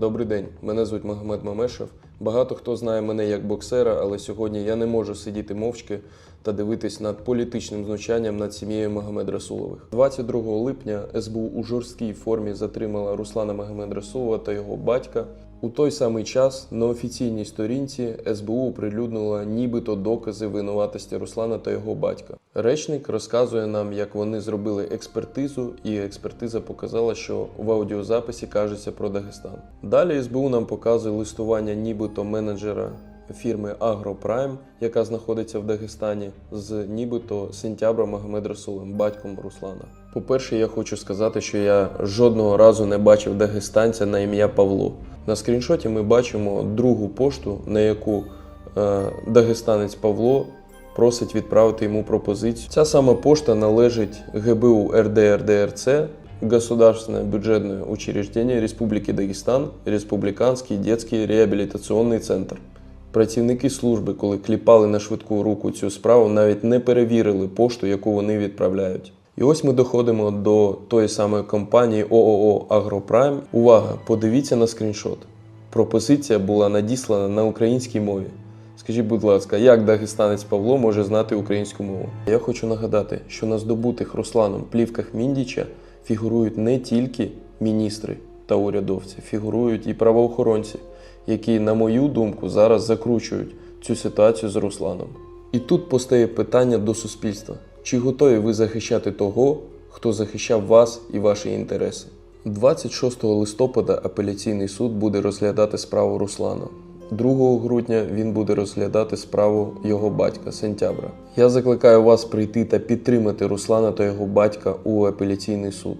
Добрий день, мене звуть Магомед Мамешев. Багато хто знає мене як боксера, але сьогодні я не можу сидіти мовчки та дивитись над політичним знущанням над сім'єю Магомед Расулових. 22 липня СБУ у жорсткій формі затримала Руслана Магомед Расулова та його батька. У той самий час на офіційній сторінці СБУ оприлюднила нібито докази винуватості Руслана та його батька. Речник розказує нам, як вони зробили експертизу, і експертиза показала, що в аудіозаписі кажеться про Дагестан. Далі СБУ нам показує листування нібито менеджера фірми Агропрайм, яка знаходиться в Дагестані, з нібито сентябром Магомед Расулем, батьком Руслана. По-перше, я хочу сказати, що я жодного разу не бачив дагестанця на ім'я Павло. На скріншоті ми бачимо другу пошту, на яку е, дагестанець Павло просить відправити йому пропозицію. Ця сама пошта належить ГБУ РДРДРЦ, Государственное бюджетное учреждение Республики Дагестан, Республиканский детский реабілітаційний центр. Працівники служби, коли кліпали на швидку руку цю справу, навіть не перевірили пошту, яку вони відправляють. І ось ми доходимо до тої самої компанії ООО Агропрайм. Увага! Подивіться на скріншот. Пропозиція була надіслана на українській мові. Скажіть, будь ласка, як дагестанець Павло може знати українську мову? Я хочу нагадати, що на здобутих Русланом плівках Міндіча фігурують не тільки міністри та урядовці, фігурують і правоохоронці, які, на мою думку, зараз закручують цю ситуацію з Русланом. І тут постає питання до суспільства: чи готові ви захищати того, хто захищав вас і ваші інтереси? 26 листопада апеляційний суд буде розглядати справу Руслана. 2 грудня він буде розглядати справу його батька Сентябра. Я закликаю вас прийти та підтримати Руслана та його батька у апеляційний суд.